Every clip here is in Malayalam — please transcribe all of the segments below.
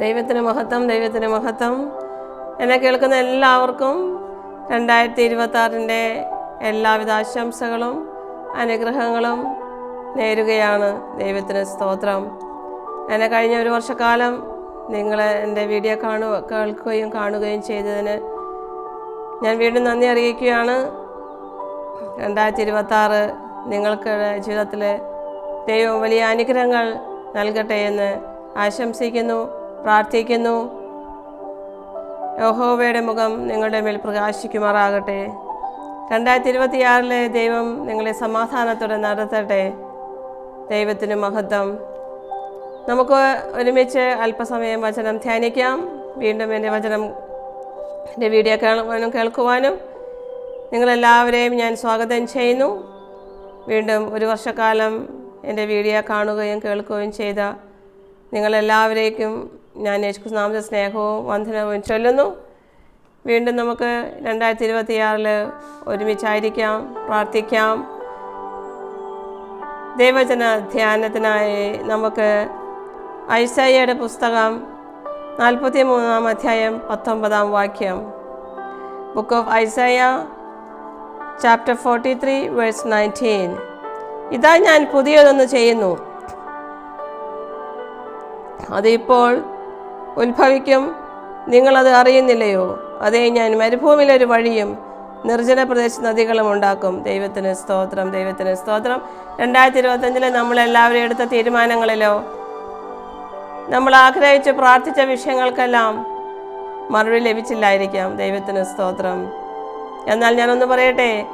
ദൈവത്തിന് മഹത്വം ദൈവത്തിന് മഹത്വം. എന്നെ കേൾക്കുന്ന എല്ലാവർക്കും രണ്ടായിരത്തി ഇരുപത്തി ആറിന്റെ എല്ലാവിധ ആശംസകളും അനുഗ്രഹങ്ങളും നേരുകയാണ്. ദൈവത്തിന് സ്തോത്രം. എന്നെ കഴിഞ്ഞ ഒരു വർഷക്കാലം നിങ്ങൾ എന്റെ വീഡിയോ കാണുക കേൾക്കുകയും കാണുകയും ചെയ്തതിന് ഞാൻ വീണ്ടും നന്ദി അറിയിക്കുകയാണ്. രണ്ടായിരത്തി ഇരുപത്തി ആറ് നിങ്ങൾക്ക് ജീവിതത്തിൽ ദൈവം വലിയ അനുഗ്രഹങ്ങൾ നൽകട്ടെ എന്ന് ആശംസിക്കുന്നു. പ്രാർത്ഥിക്കുന്നു. യഹോവയുടെ മുഖം നിങ്ങളുടെ മേൽ പ്രകാശിക്കുമാറാകട്ടെ. രണ്ടായിരത്തി ഇരുപത്തിയാറിലെ ദൈവം നിങ്ങളെ സമാധാനത്തോടെ നടത്തട്ടെ. ദൈവത്തിന് മഹത്വം. നമുക്ക് ഒരുമിച്ച് അല്പസമയം വചനം ധ്യാനിക്കാം. വീണ്ടും എന്റെ വചനം എന്റെ വീഡിയോ കാണുവാനും കേൾക്കുവാനും നിങ്ങളെല്ലാവരെയും ഞാൻ സ്വാഗതം ചെയ്യുന്നു. വീണ്ടും ഒരു വർഷക്കാലം എന്റെ വീഡിയോ കാണുകയും കേൾക്കുകയും ചെയ്ത നിങ്ങളെല്ലാവരേക്കും ഞാൻ യേശുനാമത്തെ സ്നേഹവും വന്ദനവും ചൊല്ലുന്നു. വീണ്ടും നമുക്ക് രണ്ടായിരത്തി ഇരുപത്തിയാറിൽ ഒരുമിച്ചായിരിക്കാം പ്രാർത്ഥിക്കാം. ദൈവജന ധ്യാനത്തിനായി നമുക്ക് ഐസയ്യയുടെ പുസ്തകം നാൽപ്പത്തി മൂന്നാം അധ്യായം പത്തൊമ്പതാം വാക്യം. Book of Isaiah chapter forty three verse nineteen ഇതാ ഞാൻ പുതിയതൊന്ന് ചെയ്യുന്നു. അതിപ്പോൾ ഉത്ഭവിക്കും. നിങ്ങളത് അറിയുന്നില്ലയോ? അതേ ഞാൻ മരുഭൂമിയിലൊരു വഴിയും നിർജന പ്രദേശ നദികളും ഉണ്ടാക്കും. ദൈവത്തിന് സ്തോത്രം ദൈവത്തിന് സ്തോത്രം. രണ്ടായിരത്തി ഇരുപത്തഞ്ചിലെ നമ്മളെല്ലാവരും എടുത്ത തീരുമാനങ്ങളിലോ? നമ്മൾ ആഗ്രഹിച്ച് പ്രാർത്ഥിച്ച വിഷയങ്ങൾക്കെല്ലാം മറുപടി ലഭിച്ചില്ലായിരിക്കാം. ദൈവത്തിന് സ്തോത്രം. എന്നാൽ ഞാനൊന്ന് പറയട്ടെ.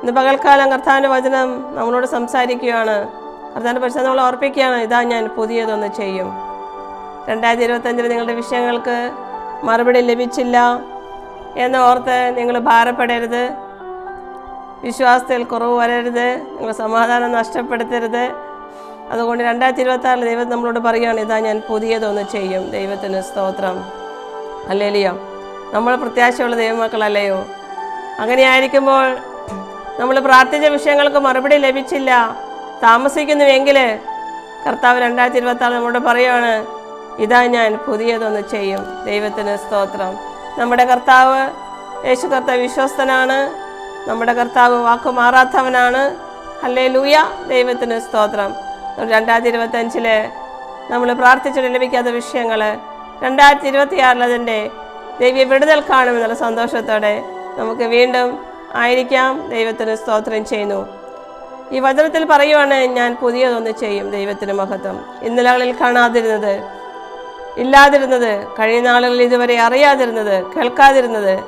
ഇന്ന് പകൽക്കാലം കർത്താവിന്റെ വചനം നമ്മളോട് സംസാരിക്കുകയാണ്. കർത്താവിന്റെ പരിശോധന നമ്മൾ ഓർപ്പിക്കുകയാണ് ഇതാ ഞാൻ പുതിയതൊന്ന് ചെയ്യും. രണ്ടായിരത്തി ഇരുപത്തഞ്ചിൽ നിങ്ങളുടെ വിഷയങ്ങൾക്ക് മറുപടി ലഭിച്ചില്ല എന്ന് ഓർത്ത് നിങ്ങൾ ഭാരപ്പെടരുത്. വിശ്വാസത്തിൽ കുറവ് വരരുത്. നിങ്ങൾ സമാധാനം നഷ്ടപ്പെടുത്തരുത്. അതുകൊണ്ട് രണ്ടായിരത്തി ഇരുപത്തി ആറിൽ ദൈവം നമ്മളോട് പറയുകയാണ് ഇതാ ഞാൻ പുതിയതൊന്ന് ചെയ്യും. ദൈവത്തിന് സ്തോത്രം. അല്ലേലിയോ നമ്മൾ പ്രത്യാശയുള്ള ദൈവമക്കളല്ലയോ? അങ്ങനെയായിരിക്കുമ്പോൾ നമ്മൾ പ്രാർത്ഥിച്ച വിഷയങ്ങൾക്ക് മറുപടി ലഭിച്ചില്ല. താമസിക്കുന്നുവെങ്കിൽ കർത്താവ് രണ്ടായിരത്തി ഇരുപത്തി ആറ് നമ്മളോട് പറയുവാണ് ഇതാ ഞാൻ പുതിയതൊന്ന് ചെയ്യും. ദൈവത്തിന് സ്തോത്രം. നമ്മുടെ കർത്താവ് യേശു കർത്താവ് വിശ്വസ്തനാണ്. നമ്മുടെ കർത്താവ് വാക്കു മാറാത്തവനാണ്. അല്ലേ ലൂയ ദൈവത്തിന് സ്തോത്രം. രണ്ടായിരത്തി ഇരുപത്തഞ്ചിൽ നമ്മൾ പ്രാർത്ഥിച്ചിട്ട് ലഭിക്കാത്ത വിഷയങ്ങൾ രണ്ടായിരത്തി ഇരുപത്തിയാറിൽ അതിന്റെ ദൈവീയ വിടുതൽ കാണുമെന്നുള്ള സന്തോഷത്തോടെ നമുക്ക് വീണ്ടും ആയിരിക്കാം. ദൈവത്തിന് സ്തോത്രം ചെയ്യുന്നു. ഈ വചനത്തിൽ പറയുവാണ് ഞാൻ പുതിയതൊന്ന് ചെയ്യും ദൈവത്തിന് മഹത്വം. ഇന്നലകളിൽ കാണാതിരുന്നത് ഇല്ലാതിരുന്നത് കഴിയുന്ന ആളുകൾ ഇതുവരെ അറിയാതിരുന്നത് കേൾക്കാതിരുന്നത്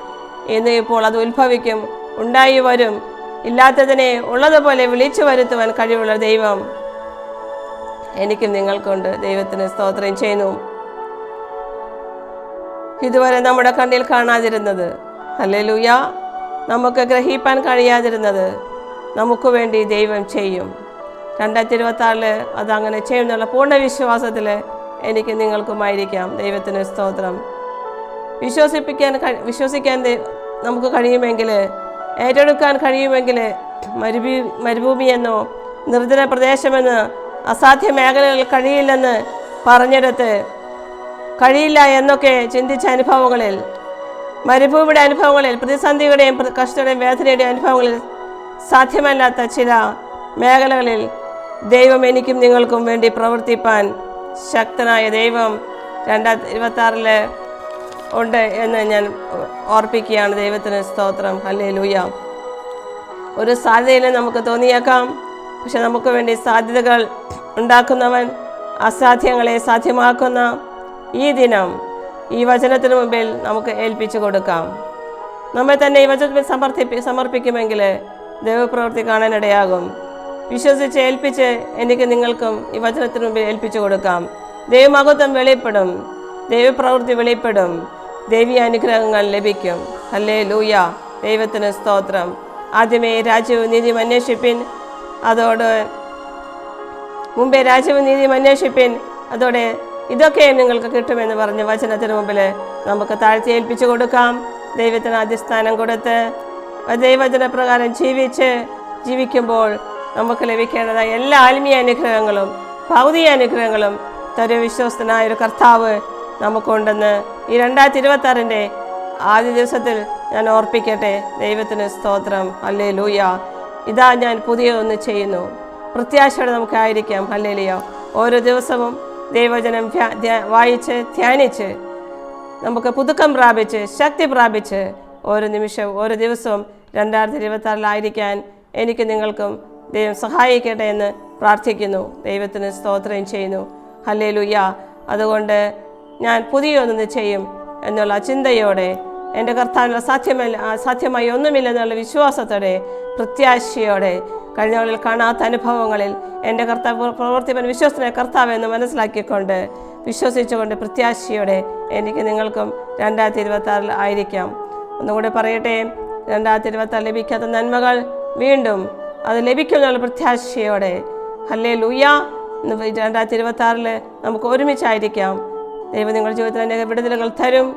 ഇന്ന് ഇപ്പോൾ അത് ഉത്ഭവിക്കും. ഉണ്ടായി വരും. ഇല്ലാത്തതിനെ ഉള്ളതുപോലെ വിളിച്ചു വരുത്തുവാൻ കഴിവുള്ള ദൈവം എനിക്കും നിങ്ങൾക്കുണ്ട് ദൈവത്തിന് സ്തോത്രം ചെയ്യുന്നു. ഇതുവരെ നമ്മുടെ കണ്ണിൽ കാണാതിരുന്നത്. അല്ലേലൂയ നമുക്ക് ഗ്രഹിപ്പാൻ കഴിയാതിരുന്നത് നമുക്ക് വേണ്ടി ദൈവം ചെയ്യും. രണ്ടായിരത്തി ഇരുപത്തി ആറിൽ അതങ്ങനെ ചെയ്യുന്നുള്ള പൂർണ വിശ്വാസത്തിൽ എനിക്ക് നിങ്ങൾക്കുമായിരിക്കാം. ദൈവത്തിന് സ്തോത്രം. വിശ്വസിപ്പിക്കാൻ വിശ്വസിക്കാൻ നമുക്ക് കഴിയുമെങ്കിൽ ഏറ്റെടുക്കാൻ കഴിയുമെങ്കിൽ മരുഭൂ മരുഭൂമിയെന്നോ നിർജന പ്രദേശമെന്ന് അസാധ്യ മേഖലകൾ കഴിയില്ലെന്ന് പറഞ്ഞെടുത്ത് കഴിയില്ല എന്നൊക്കെ ചിന്തിച്ച അനുഭവങ്ങളിൽ മരുഭൂമിയുടെ അനുഭവങ്ങളിൽ പ്രതിസന്ധിയുടെയും കഷ്ടയുടെയും വേദനയുടെയും അനുഭവങ്ങളിൽ സാധ്യമല്ലാത്ത ചില മേഖലകളിൽ ദൈവം എനിക്കും നിങ്ങൾക്കും വേണ്ടി പ്രവർത്തിപ്പാൻ ശക്തനായ ദൈവം രണ്ടായിരത്തി ഇരുപത്തി ആറിൽ ഉണ്ട് എന്ന് ഞാൻ ഓർപ്പിക്കുകയാണ്. ദൈവത്തിന് സ്തോത്രം. അല്ലേ ലൂയ ഒരു സാധ്യതയിൽ നമുക്ക് തോന്നിയേക്കാം. പക്ഷെ നമുക്ക് വേണ്ടി സാധ്യതകൾ ഉണ്ടാക്കുന്നവൻ അസാധ്യങ്ങളെ സാധ്യമാക്കുന്ന ഈ ദിനം ഈ വചനത്തിന് മുമ്പിൽ നമുക്ക് ഏൽപ്പിച്ചു കൊടുക്കാം. നമ്മെ തന്നെ ഈ വചനത്തിൽ സമർപ്പിപ്പി സമർപ്പിക്കുമെങ്കിൽ ദൈവപ്രവൃത്തി കാണാനിടയാകും. വിശ്വസിച്ച് ഏൽപ്പിച്ച് എനിക്ക് നിങ്ങൾക്കും ഈ വചനത്തിന് മുമ്പിൽ ഏൽപ്പിച്ചു കൊടുക്കാം. ദൈവമഹത്വം വെളിപ്പെടും. ദൈവപ്രവൃത്തി വെളിപ്പെടും. ദൈവീയ അനുഗ്രഹങ്ങൾ ലഭിക്കും. അല്ലേ ലൂയ ദൈവത്തിന് സ്തോത്രം. ആദ്യമേ രാജ്യവും നീതിയും അന്വേഷിപ്പിൻ. അതോട് മുമ്പേ രാജ്യവും നീതിയും അന്വേഷിപ്പിൻ. അതോടെ ഇതൊക്കെ നിങ്ങൾക്ക് കിട്ടുമെന്ന് പറഞ്ഞ് വചനത്തിന് മുമ്പിൽ നമുക്ക് താഴ്ത്തി ഏൽപ്പിച്ചു കൊടുക്കാം. ദൈവത്തിന് അധിസ്ഥാനം കൊടുത്ത് ദൈവത്തിന് പ്രകാരം ജീവിച്ച് ജീവിക്കുമ്പോൾ നമുക്ക് ലഭിക്കേണ്ടതായ എല്ലാ ആത്മീയ അനുഗ്രഹങ്ങളും ഭൗതിക അനുഗ്രഹങ്ങളും തരു വിശ്വസ്തനായ ഒരു കർത്താവ് നമുക്കുണ്ടെന്ന് ഈ രണ്ടായിരത്തി ഇരുപത്തി ആദ്യ ദിവസത്തിൽ ഞാൻ ഓർപ്പിക്കട്ടെ. ദൈവത്തിന് സ്തോത്രം. അല്ലേ ലൂയ ഇതാ ഞാൻ പുതിയതൊന്ന് ചെയ്യുന്നു. പ്രത്യാശയോടെ നമുക്കായിരിക്കാം. ഹല്ലേലിയ. ഓരോ ദിവസവും ദൈവജനം വായിച്ച് ധ്യാനിച്ച് നമുക്ക് പുതുക്കം പ്രാപിച്ച് ശക്തി പ്രാപിച്ച് ഓരോ നിമിഷവും ഓരോ ദിവസവും രണ്ടായിരത്തി ഇരുപത്തി ആറിലായിരിക്കാൻ എനിക്ക് നിങ്ങൾക്കും ദൈവം സഹായിക്കട്ടെ എന്ന് പ്രാർത്ഥിക്കുന്നു. ദൈവത്തിന് സ്തോത്രം ചെയ്യുന്നു. ഹല്ലേ ലുയ്യ അതുകൊണ്ട് ഞാൻ പുതിയൊന്ന് ചെയ്യും എന്നുള്ള ചിന്തയോടെ എന്റെ കർത്താവിനുള്ള സാധ്യമല്ല സാധ്യമായി ഒന്നുമില്ലെന്നുള്ള വിശ്വാസത്തോടെ പ്രത്യാശയോടെ കഴിഞ്ഞവളിൽ കാണാത്ത അനുഭവങ്ങളിൽ എന്റെ കർത്താവ് പ്രവർത്തിപ്പൻ വിശ്വസന കർത്താവ് എന്ന് മനസ്സിലാക്കിക്കൊണ്ട് വിശ്വസിച്ചുകൊണ്ട് പ്രത്യാശയോടെ എനിക്ക് നിങ്ങൾക്കും രണ്ടായിരത്തി ഇരുപത്തി ആറിൽ ആയിരിക്കാം. ഒന്നുകൂടെ പറയട്ടെ രണ്ടായിരത്തി ഇരുപത്തി ആറ് ലഭിക്കാത്ത നന്മകൾ വീണ്ടും അത് ലഭിക്കുമെന്നുള്ള പ്രത്യാശയോടെ. ഹല്ലേ ലൂയ രണ്ടായിരത്തി ഇരുപത്തി ആറിൽ നമുക്ക് ഒരുമിച്ചായിരിക്കാം. ദൈവം നിങ്ങളുടെ ജീവിതത്തിൽ അനേക വിടുതലുകൾ തരും.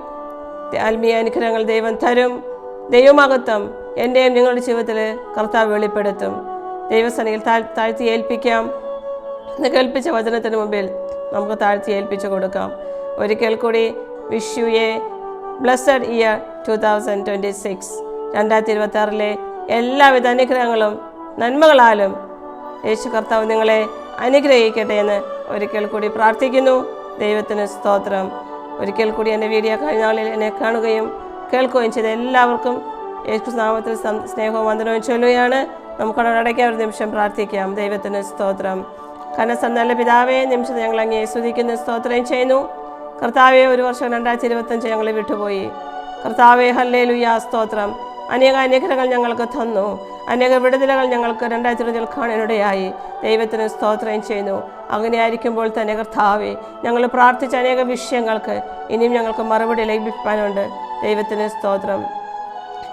ആത്മീയ അനുഗ്രഹങ്ങൾ ദൈവം തരും. ദൈവമഹത്വം എന്റെയും നിങ്ങളുടെ ജീവിതത്തിൽ കർത്താവ് വെളിപ്പെടുത്തും. ദൈവസനയിൽ താഴ് താഴ്ത്തി ഏൽപ്പിക്കാം. എന്ന് കേൾപ്പിച്ച വചനത്തിന് മുമ്പിൽ നമുക്ക് താഴ്ത്തി ഏൽപ്പിച്ചു കൊടുക്കാം. ഒരിക്കൽ കൂടി wish you a blessed year two thousand twenty six രണ്ടായിരത്തി ഇരുപത്തി ആറിലെ എല്ലാവിധ അനുഗ്രഹങ്ങളും നന്മകളാലും യേശു കർത്താവ് നിങ്ങളെ അനുഗ്രഹിക്കട്ടെ എന്ന് ഒരിക്കൽ കൂടി പ്രാർത്ഥിക്കുന്നു. ദൈവത്തിന് സ്തോത്രം. ഒരിക്കൽ കൂടി എന്റെ വീഡിയോ കഴിഞ്ഞ നാളിൽ എന്നെ കാണുകയും കേൾക്കുകയും ചെയ്ത എല്ലാവർക്കും യേശു നാമത്തിൽ സം- സ്നേഹവും വന്ദനവും ചൊല്ലുകയാണ്. നമുക്കവിടെ അടയ്ക്കാൻ ഒരു നിമിഷം പ്രാർത്ഥിക്കാം. ദൈവത്തിന് സ്തോത്രം. കനസം നല്ല പിതാവേ നിമിഷം ഞങ്ങൾ അങ്ങേ സ്തുതിക്കുന്ന സ്തോത്രം ചെയ്യുന്നു. കർത്താവെ ഒരു വർഷം രണ്ടായിരത്തി ഇരുപത്തഞ്ച് ഞങ്ങൾ വിട്ടുപോയി. കർത്താവെ ഹല്ലേ ലുയാ സ്തോത്രം. അനേക അനുഗ്രഹങ്ങൾ ഞങ്ങൾക്ക് തന്നു. അനേക വിടുതലകൾ ഞങ്ങൾക്ക് രണ്ടായിരത്തി ഇരുപതിൽ കാണാനിടയായി. ദൈവത്തിന് സ്തോത്രം ചെയ്യുന്നു. അങ്ങനെ ആയിരിക്കുമ്പോൾ തന്നെ കർത്താവെ ഞങ്ങൾ പ്രാർത്ഥിച്ച അനേക വിഷയങ്ങൾക്ക് ഇനിയും ഞങ്ങൾക്ക് മറുപടി ലഭിക്കാനുണ്ട് ദൈവത്തിന് സ്തോത്രം.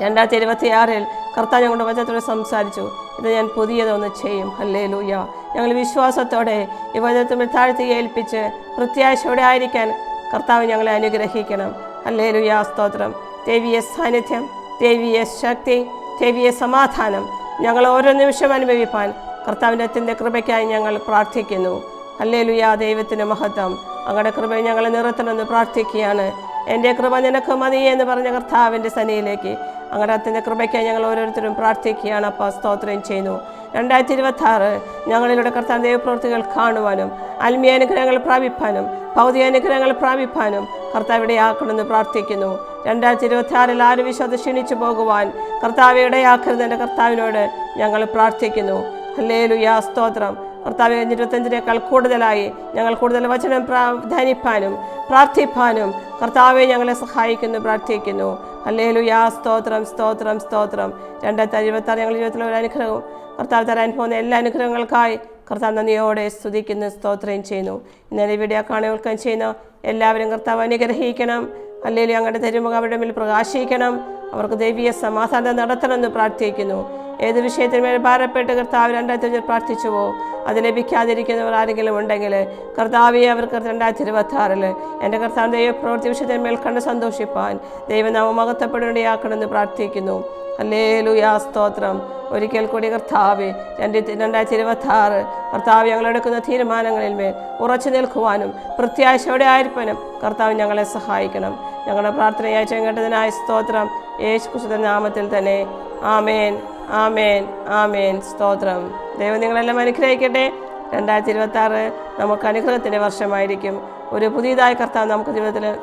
രണ്ടായിരത്തി ഇരുപത്തി ആറിൽ കർത്താവ് ഞങ്ങളുടെ വചനത്തോടെ സംസാരിച്ചു. ഇത് ഞാൻ പുതിയതൊന്ന് ചെയ്യും. ഹല്ലേ ലൂയ ഞങ്ങൾ വിശ്വാസത്തോടെ ഈ വചനത്തിൽ താഴ്ത്തി ഏൽപ്പിച്ച് പ്രത്യാശയോടെ ആയിരിക്കാൻ കർത്താവ് ഞങ്ങളെ അനുഗ്രഹിക്കണം. ഹല്ലേ ലുയാ സ്തോത്രം. ദേവിയ സാന്നിധ്യം. ദേവിയ ശക്തി ദേവിയ സമാധാനം ഞങ്ങൾ ഓരോ നിമിഷം അനുഭവിപ്പാൻ കർത്താവിന്റെ അത്യന്ത കൃപയ്ക്കായി ഞങ്ങൾ പ്രാർത്ഥിക്കുന്നു. ഹല്ലേ ലുയാ ദൈവത്തിന്റെ മഹത്വം. അങ്ങയുടെ കൃപ ഞങ്ങളെ നിറത്തണമെന്ന് പ്രാർത്ഥിക്കുകയാണ്. എന്റെ കൃപ നിനക്ക് മതി എന്ന് പറഞ്ഞ കർത്താവിന്റെ സനിയിലേക്ക് അങ്ങയുടെ അത്യന്ത കൃപയ്ക്കായി ഞങ്ങൾ ഓരോരുത്തരും പ്രാർത്ഥിക്കുകയാണ്. അപ്പോൾ സ്തോത്രം ചെയ്യുന്നു. രണ്ടായിരത്തി ഇരുപത്തി ആറ് ഞങ്ങളിലൂടെ കർത്താവ് ദൈവപ്രവൃത്തികൾ കാണുവാനും ആത്മീയ അനുഗ്രഹങ്ങൾ പ്രാപിപ്പാനും ഭൗതിക അനുഗ്രഹങ്ങൾ പ്രാപിപ്പാനും കർത്താവിടെ ആക്കണമെന്ന് പ്രാർത്ഥിക്കുന്നു. രണ്ടായിരത്തി ഇരുപത്തി ആറിൽ ആരും വിശ്വാസം ക്ഷീണിച്ചു പോകുവാൻ കർത്താവ് ഇടയാക്കരുത് എന്റെ കർത്താവിനോട് ഞങ്ങൾ പ്രാർത്ഥിക്കുന്നു. ഹല്ലേലുയാ സ്തോത്രം. കർത്താവ് ഇരുപത്തഞ്ചിനേക്കാൾ കൂടുതലായി ഞങ്ങൾ കൂടുതൽ വചനം പ്രാ ധ്യാനിപ്പാനും പ്രാർത്ഥിപ്പാനും കർത്താവെ ഞങ്ങളെ സഹായിക്കുന്നു പ്രാർത്ഥിക്കുന്നു. ഹല്ലേലുയാ സ്തോത്രം സ്തോത്രം സ്തോത്രം. രണ്ടായിരത്തി ഇരുപത്തി ഞങ്ങളുടെ ജീവിതത്തിലെ ഒരു അനുഗ്രഹവും കർത്താവ് തരാൻ പോകുന്ന എല്ലാ അനുഗ്രഹങ്ങൾക്കായി കർത്താവ് നന്ദിയോടെ സ്തുതിക്കുന്നു സ്തോത്രം ചെയ്യുന്നു. ഇന്നലെ വീഡിയോ കാണുകൾക്കും ചെയ്യുന്ന എല്ലാവരും കർത്താവ് അനുഗ്രഹിക്കണം. അല്ലെങ്കിൽ അങ്ങയുടെ തെരുമുഖം അവരുടെ മേൽ പ്രകാശിക്കണം. അവർക്ക് ദൈവീയ സമാധാനം നടത്തണമെന്ന് പ്രാർത്ഥിക്കുന്നു. ഏത് വിഷയത്തിന്മേൽ ഭാരപ്പെട്ട് കർത്താവ് രണ്ടായിരത്തി അഞ്ചിൽ പ്രാർത്ഥിച്ചുവോ അത് ലഭിക്കാതിരിക്കുന്നവർ ആരെങ്കിലും ഉണ്ടെങ്കിൽ കർത്താവിയെ അവർക്ക് രണ്ടായിരത്തി ഇരുപത്തി ആറിൽ എന്റെ കർത്താവ് ദൈവ പ്രവൃത്തി വിഷയത്തിന്മേൽ കണ്ട് സന്തോഷിപ്പാൻ ദൈവനാമം മകത്തപ്പെടേണ്ടിയാക്കണമെന്ന് പ്രാർത്ഥിക്കുന്നു. അല്ലേലുയാ സ്തോത്രം. ഒരിക്കൽ കൂടി കർത്താവ് രണ്ട് രണ്ടായിരത്തി ഇരുപത്തി ആറ് കർത്താവ് ഞങ്ങളെടുക്കുന്ന തീരുമാനങ്ങളിൽ മേൽ ഉറച്ചു നിൽക്കുവാനും പ്രത്യാശയോടെ ആയിരിക്കാനും കർത്താവ് ഞങ്ങളെ സഹായിക്കണം. ഞങ്ങളുടെ പ്രാർത്ഥനയായി ചെങ്കേണ്ടതിനായ സ്തോത്രം. യേശു കുശുദ്ധ നാമത്തിൽ തന്നെ. ആമേൻ. ആമേൻ ആമേൻ. സ്തോത്രം. ദൈവം നിങ്ങളെല്ലാം അനുഗ്രഹിക്കട്ടെ. രണ്ടായിരത്തി ഇരുപത്തി ആറ് നമുക്ക് അനുഗ്രഹത്തിന്റെ വർഷമായിരിക്കും. ഒരു പുതിയതായ കർത്താവ് നമുക്ക് ജീവിതത്തിൽ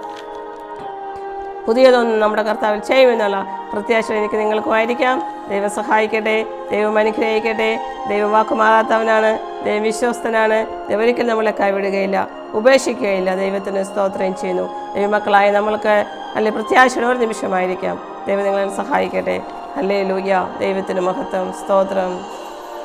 പുതിയതൊന്നും നമ്മുടെ കർത്താവിൽ ചെയ്യുമെന്നുള്ള പ്രത്യാശ എനിക്ക് നിങ്ങൾക്കുമായിരിക്കാം ദൈവം സഹായിക്കട്ടെ. ദൈവം അനുഗ്രഹിക്കട്ടെ. ദൈവം വാക്ക് മാറാത്തവനാണ് ദൈവം വിശ്വസ്തനാണ്. ദൈവം നമ്മളെ കൈവിടുകയില്ല. ഉപേക്ഷിക്കുകയില്ല. ദൈവത്തിന് സ്തോത്രം ചെയ്യുന്നു. ദൈവമക്കളായ നമ്മൾക്ക് അല്ലെ പ്രത്യാശയുടെ ഒരു നിമിഷമായിരിക്കാം. ദൈവം നിങ്ങളെ സഹായിക്കട്ടെ. അല്ലേ ലൂയ ദൈവത്തിന് മഹത്വം. സ്തോത്രം.